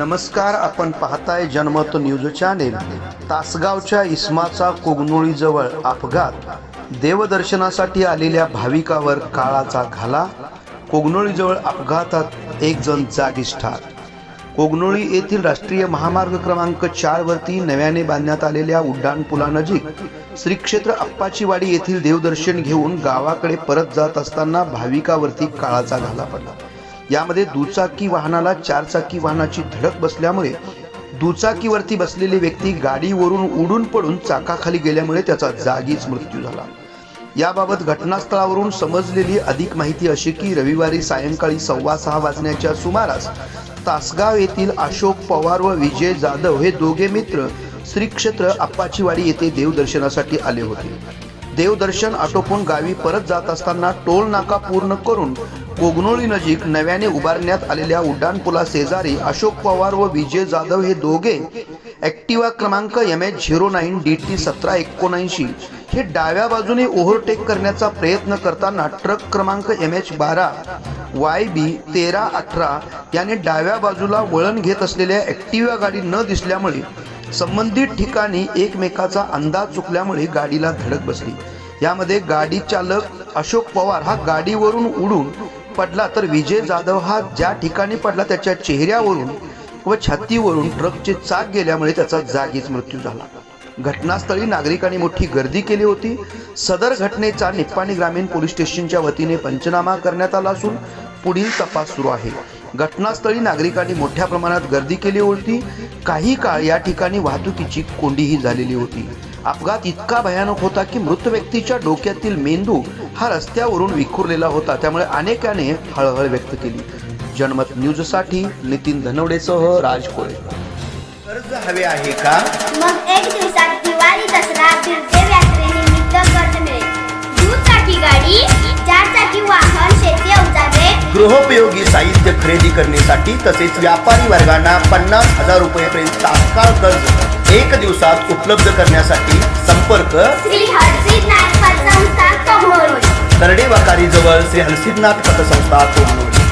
नमस्कार आपण पाहताय जनमत न्यूज चॅनेल. तासगावच्या इस्माचा कोगनोळीजवळ अपघात. देवदर्शनासाठी आलेल्या भाविकावर काळाचा घाला. कोगनोळीजवळ अपघातात एक जण जागीच ठार कोगनोळी येथील राष्ट्रीय महामार्ग क्रमांक चारवरती नव्याने बांधण्यात आलेल्या उड्डाण पुलानजीक श्री क्षेत्र अप्पाचीवाडी येथील देवदर्शन घेऊन गावाकडे परत जात असताना भाविकावरती काळाचा घाला पडला. यामध्ये दुचाकी वाहनाला चारचाकी वाहनाची धडक बसल्यामुळे दुचाकीवरती बसलेली व्यक्ती गाडीवरून उडून पडून चाकाखाली गेल्यामुळे त्याचा जागीच मृत्यू झाला. याबाबत घटनास्थळावरून समजलेली अधिक माहिती अशी की रविवारी सायंकाळी सव्वा सहा वाजण्याच्या सुमारास तासगाव येथील अशोक पवार व विजय जाधव हे दोघे मित्र श्री क्षेत्र अप्पाचीवाडी येथे देवदर्शनासाठी आले होते. देवदर्शन आटोपून गावी परत जात असताना टोल नाका पूर्ण करून कोगनोळी नजीक नव्याने उभारण्यात आलेल्या उड्डाणपुला शेजारी अशोक पवार व विजय जाधव हे दोघे ऍक्टिवा क्रमांक M H zero nine D T सतरा एकोणऐंशी हे डाव्या बाजूने ओव्हरटेक करण्याचा प्रयत्न करताना ट्रक क्रमांक एम एच बारा वाय बी तेरा अठरा याने डाव्या बाजूला वळण घेत असलेल्या ऍक्टिवा गाडी न दिसल्यामुळे संबंधित ठिकाणी एकमेकाचा अंदाज चुकल्यामुळे गाडीला धडक बसली. यामध्ये गाडी चालक अशोक पवार हा गाडीवरून उडून पडला तर विजय जाधव हा ज्या ठिकाणी पडला त्याच्या चेहऱ्यावरून व छातीवरून ट्रकचे चाक गेल्यामुळे त्याचा जागीच मृत्यू झाला. घटनास्थळी नागरिकांनी मोठी गर्दी केली होती. सदर घटनेचा निप्पाणी ग्रामीण पोलीस स्टेशनच्या वतीने पंचनामा करण्यात आला असून पुढील तपास सुरू आहे. घटनास्थळी नागरिकांनी मोठ्या प्रमाणात गर्दी केली होती. काही काळ या ठिकाणी वाहतुकीची कोंडीही झालेली होती. अपघात इतका भयानक होता की मृत व्यक्तीच्या डोक्यातील मेंदू हा रस्त्यावरून विखुरलेला होता. त्यामुळे अनेकाने हळहळ व्यक्त केली. जनमत न्यूजसाठी नितीन धनवडेसह राज कोळे कर्ज हवे आहे का? मग एक दिवसात दिवाळी दसरा गृहोपयोगी साहित्य खरेदी करण्यासाठी तसेच व्यापारी वर्गांना पन्नास हजार रुपयेपर्यंत तात्काळ कर्ज एक दिवसात उपलब्ध करण्यासाठी संपर्क तरडे वाकारी जवळ श्री हलसिद्धनाथ पतसंस्था कोल्हापूर